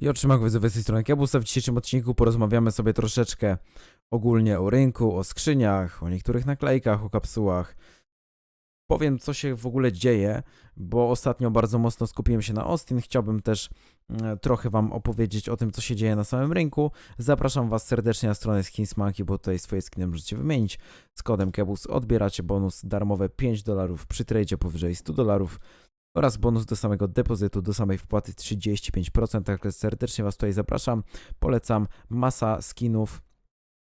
I otrzymam widzowie z tej strony Kebusa. W dzisiejszym odcinku porozmawiamy sobie troszeczkę ogólnie o rynku, o skrzyniach, o niektórych naklejkach, o kapsułach. Powiem, co się w ogóle dzieje, bo ostatnio bardzo mocno skupiłem się na Austin. Chciałbym też mm, trochę Wam opowiedzieć o tym, co się dzieje na samym rynku. Zapraszam Was serdecznie na stronę Skinsmaki, bo tutaj swoje skiny możecie wymienić. Z kodem Kebus odbieracie bonus darmowe 5 dolarów przy tradzie powyżej 100 dolarów oraz bonus do samego depozytu, do samej wpłaty 35%. Także serdecznie Was tutaj zapraszam. Polecam masa skinów.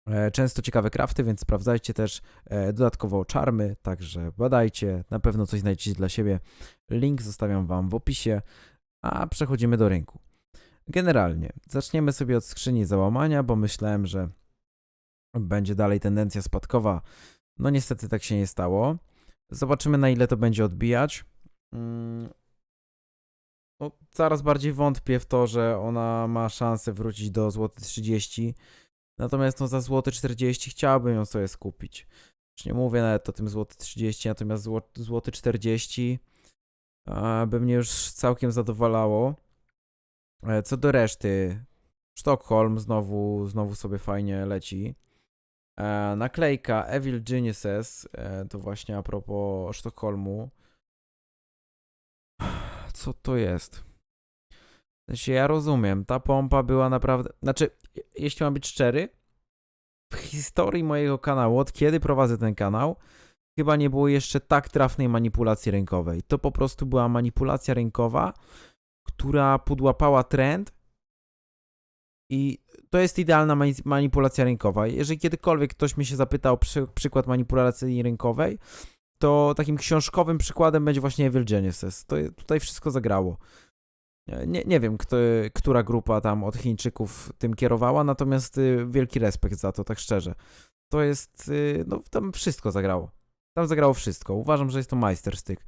e, Często ciekawe crafty, więc sprawdzajcie też e, dodatkowo czarmy, także badajcie, na pewno coś znajdziecie dla siebie. Link zostawiam Wam w opisie, a przechodzimy do rynku. Generalnie, zaczniemy sobie od skrzyni załamania, bo myślałem, że będzie dalej tendencja spadkowa. No niestety tak się nie stało. Zobaczymy na ile to będzie odbijać. Mm, No, coraz bardziej wątpię w to, że ona ma szansę wrócić do złoty 30. Natomiast no, za złoty 40 chciałbym ją sobie skupić. Już nie mówię nawet o tym złoty 30, natomiast zło, złoty 40 e, by mnie już całkiem zadowalało. E, co do reszty, Sztokholm znowu, znowu sobie fajnie leci. E, naklejka Evil Geniuses, e, to właśnie a propos Sztokholmu. Co to jest? Ja rozumiem, ta pompa była naprawdę. Znaczy, je- jeśli mam być szczery, w historii mojego kanału, od kiedy prowadzę ten kanał, chyba nie było jeszcze tak trafnej manipulacji rynkowej. To po prostu była manipulacja rynkowa, która podłapała trend i to jest idealna mani- manipulacja rynkowa. Jeżeli kiedykolwiek ktoś mi się zapytał przy- przykład manipulacji rynkowej, to takim książkowym przykładem będzie właśnie Evil Geniuses. To tutaj wszystko zagrało. Nie, nie wiem, kto, która grupa tam od Chińczyków tym kierowała, natomiast y, wielki respekt za to, tak szczerze. To jest, y, no tam wszystko zagrało. Tam zagrało wszystko. Uważam, że jest to majsterstyk.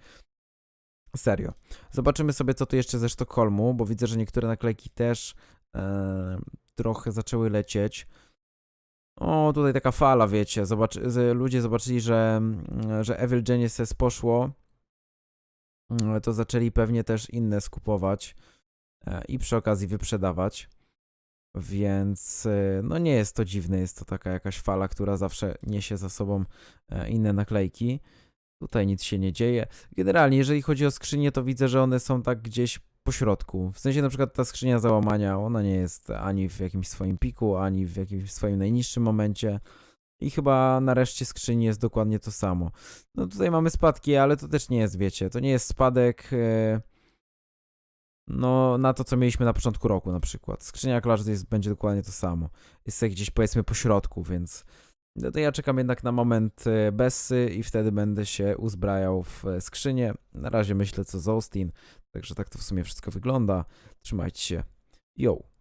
Serio. Zobaczymy sobie, co tu jeszcze ze Sztokholmu, bo widzę, że niektóre naklejki też e, trochę zaczęły lecieć. O, tutaj taka fala, wiecie. Zobacz, z- ludzie zobaczyli, że, mm, że Evil Geniuses poszło. Mm, To zaczęli pewnie też inne skupować e, i przy okazji wyprzedawać. Więc e, no nie jest to dziwne, jest to taka jakaś fala, która zawsze niesie za sobą e, inne naklejki. Tutaj nic się nie dzieje. Generalnie, jeżeli chodzi o skrzynie, to widzę, że one są tak gdzieś po środku. W sensie na przykład ta skrzynia załamania, ona nie jest ani w jakimś swoim piku, ani w jakimś swoim najniższym momencie. I chyba na reszcie skrzyni jest dokładnie to samo. No tutaj mamy spadki, ale to też nie jest, wiecie, to nie jest spadek e, no na to, co mieliśmy na początku roku na przykład. Skrzynia jest, będzie dokładnie to samo. Jest gdzieś powiedzmy po środku, więc no to ja czekam jednak na moment e, Bessy i wtedy będę się uzbrajał w e, skrzynię. Na razie myślę co z Austin, także tak to w sumie wszystko wygląda. Trzymajcie się. Yo!